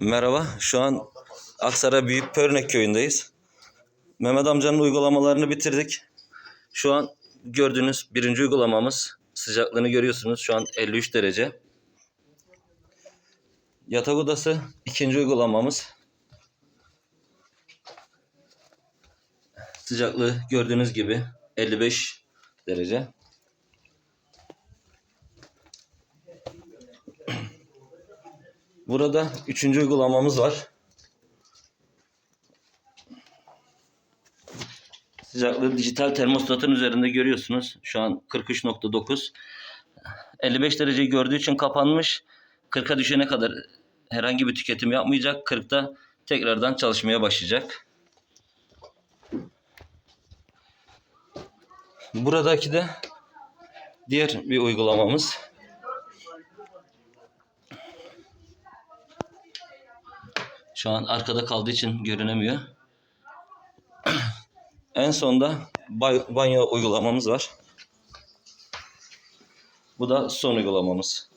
Merhaba, şu an Aksara Büyük Pörnek köyündeyiz. Mehmet amcanın uygulamalarını bitirdik. Şu an gördüğünüz birinci uygulamamız. Sıcaklığını görüyorsunuz. Şu an 53 derece. Yatak odası ikinci uygulamamız. Sıcaklığı gördüğünüz gibi 55 derece. Burada üçüncü uygulamamız var. Sıcaklığı dijital termostatın üzerinde görüyorsunuz. Şu an 43.9. 55 dereceyi gördüğü için kapanmış. 40'a düşene kadar herhangi bir tüketim yapmayacak. 40'ta tekrardan çalışmaya başlayacak. Buradaki de diğer bir uygulamamız. Şu an arkada kaldığı için görünemiyor. en sonda banyo uygulamamız var. Bu da son uygulamamız.